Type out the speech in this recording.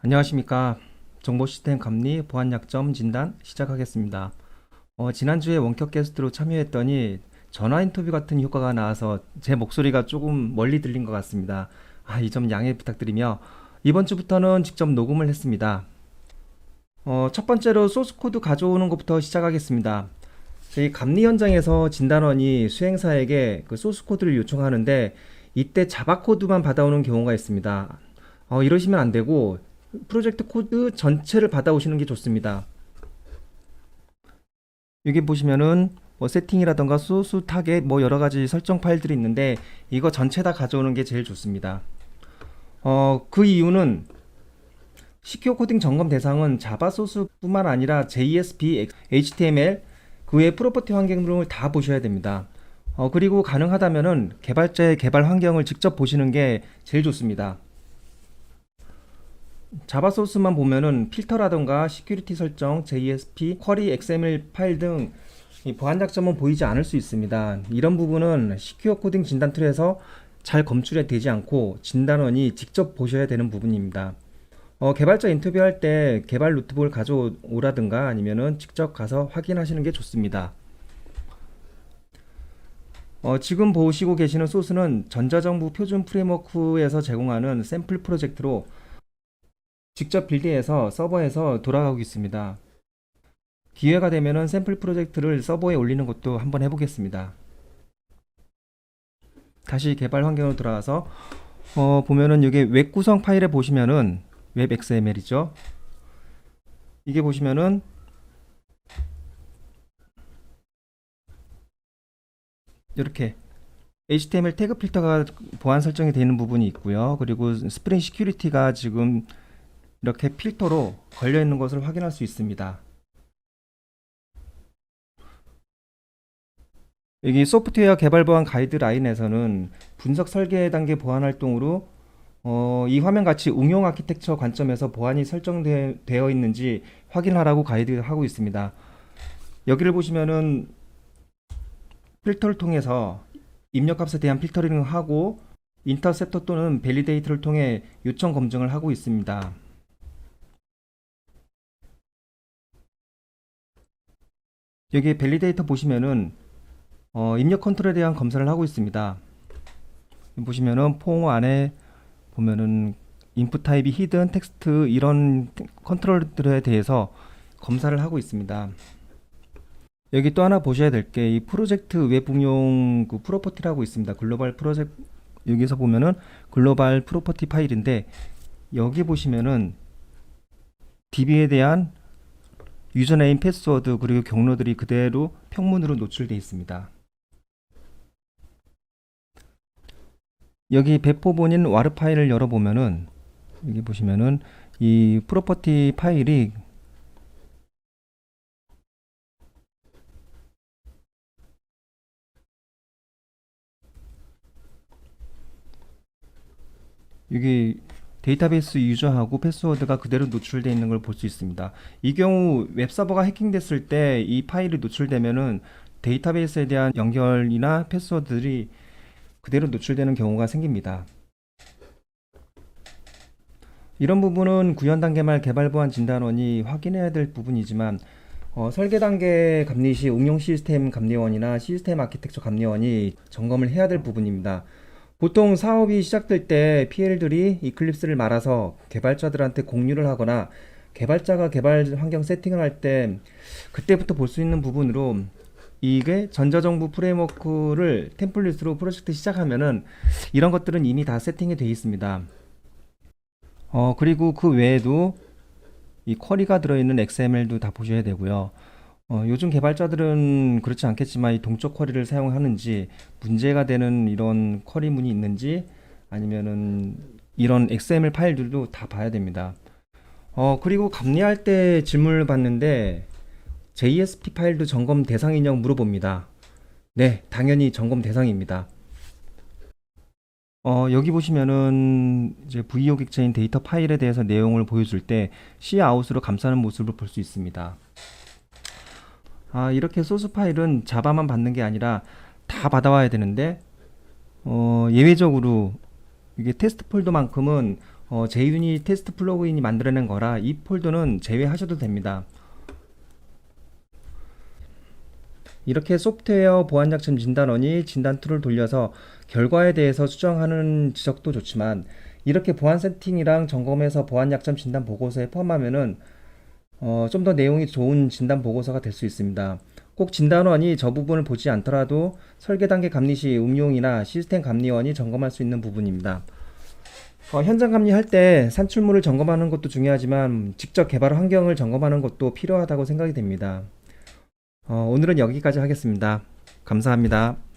안녕하십니까. 정보시스템 감리 보안 약점 진단 시작하겠습니다. 어, 지난주에 원격 게스트로 참여했더니 전화 인터뷰 같은 효과가 나와서 제 목소리가 조금 멀리 들린 것 같습니다. 아, 이 점 양해 부탁드리며 이번 주부터는 직접 녹음을 했습니다. 어, 첫 번째로 소스 코드 가져오는 것부터 시작하겠습니다. 저희 감리 현장에서 진단원이 수행사에게 그 소스 코드를 요청하는데 이때 자바 코드만 받아오는 경우가 있습니다. 어, 이러시면 안 되고 프로젝트 코드 전체를 받아오시는 게 좋습니다. 여기 보시면은 뭐 세팅이라던가 소스 타겟 뭐 여러 가지 설정 파일들이 있는데 이거 전체 다 가져오는 게 제일 좋습니다. 어, 그 이유는 시큐어 코딩 점검 대상은 자바 소스뿐만 아니라 JSP, HTML 그 외 프로퍼티 환경을 다 보셔야 됩니다. 어, 그리고 가능하다면은 개발자의 개발 환경을 직접 보시는 게 제일 좋습니다. 자바 소스만 보면은 필터라던가 시큐리티 설정, JSP, 쿼리 XML 파일 등이 보안 약점은 보이지 않을 수 있습니다. 이런 부분은 시큐어 코딩 진단 툴에서 잘 검출이 되지 않고 진단원이 직접 보셔야 되는 부분입니다. 어, 개발자 인터뷰할 때 개발 노트북을 가져오라든가 아니면은 직접 가서 확인하시는 게 좋습니다. 어, 지금 보시고 계시는 소스는 전자정부 표준 프레임워크에서 제공하는 샘플 프로젝트로 직접 빌드해서 서버에서 돌아가고 있습니다. 기회가 되면은 샘플 프로젝트를 서버에 올리는 것도 한번 해보겠습니다. 다시 개발 환경으로 돌아가서 어, 보면은 여기 웹 구성 파일에 보시면은 웹 XML이죠. 이게 보시면은 이렇게 HTML 태그 필터가 보안 설정이 되는 부분이 있고요. 그리고 스프링 시큐리티가 지금 이렇게 필터로 걸려 있는 것을 확인할 수 있습니다. 여기 소프트웨어 개발 보안 가이드라인에서는 분석 설계 단계 보안 활동으로 어, 이 화면 같이 응용 아키텍처 관점에서 보안이 설정되어 있는지 확인하라고 가이드하고 있습니다. 여기를 보시면은 필터를 통해서 입력값에 대한 필터링을 하고 인터셉터 또는 밸리데이터를 통해 요청 검증을 하고 있습니다. 여기 밸리데이터 보시면은 어, 입력 컨트롤에 대한 검사를 하고 있습니다. 보시면은 폼 안에 보면은 인풋 타입이 히든 텍스트 이런 컨트롤들에 대해서 검사를 하고 있습니다. 여기 또 하나 보셔야 될 게 이 프로젝트 웹 응용 그 프로퍼티라고 있습니다. 글로벌 프로젝트 여기서 보면은 글로벌 프로퍼티 파일인데 여기 보시면은 DB에 대한 유저네임, 패스워드 그리고 경로들이 그대로 평문으로 노출되어 있습니다. 여기 배포 본인 와르 파일을 열어보면은 여기 보시면은 이 프로퍼티 파일이 여기 데이터베이스 유저하고 패스워드가 그대로 노출되어 있는 걸 볼 수 있습니다. 이 경우 웹서버가 해킹됐을 때 이 파일이 노출되면은 데이터베이스에 대한 연결이나 패스워드들이 그대로 노출되는 경우가 생깁니다. 이런 부분은 구현 단계 말 개발 보안 진단원이 확인해야 될 부분이지만 어, 설계 단계 감리 시 응용 시스템 감리원이나 시스템 아키텍처 감리원이 점검을 해야 될 부분입니다. 보통 사업이 시작될 때 PL들이 이클립스를 말아서 개발자들한테 공유를 하거나 개발자가 개발 환경 세팅을 할 때 그때부터 볼 수 있는 부분으로 이게 전자정부 프레임워크를 템플릿으로 프로젝트 시작하면은 이런 것들은 이미 다 세팅이 되어 있습니다. 어, 그리고 그 외에도 이 쿼리가 들어있는 XML도 다 보셔야 되고요. 어, 요즘 개발자들은 그렇지 않겠지만 이 동적 쿼리를 사용하는지 문제가 되는 이런 쿼리 문이 있는지 아니면은 이런 XML 파일들도 다 봐야 됩니다. 어, 그리고 감리할 때 질문을 받는데 JSP 파일도 점검 대상이냐고 물어봅니다. 네, 당연히 점검 대상입니다. 어, 여기 보시면은 이제 VO 객체인 데이터 파일에 대해서 내용을 보여줄 때 C 아웃으로 감싸는 모습을 볼 수 있습니다. 아, 이렇게 소스 파일은 자바만 받는 게 아니라 다 받아와야 되는데 어, 예외적으로 이게 테스트 폴더만큼은 어, JUnit 테스트 플러그인이 만들어낸 거라 이 폴더는 제외하셔도 됩니다. 이렇게 소프트웨어 보안 약점 진단원이 진단 툴을 돌려서 결과에 대해서 수정하는 지적도 좋지만 이렇게 보안 세팅이랑 점검해서 보안 약점 진단 보고서에 포함하면은 어, 좀 더 내용이 좋은 진단 보고서가 될 수 있습니다. 꼭 진단원이 저 부분을 보지 않더라도 설계 단계 감리 시 응용이나 시스템 감리원이 점검할 수 있는 부분입니다. 어, 현장 감리할 때 산출물을 점검하는 것도 중요하지만 직접 개발 환경을 점검하는 것도 필요하다고 생각이 됩니다. 어, 오늘은 여기까지 하겠습니다. 감사합니다.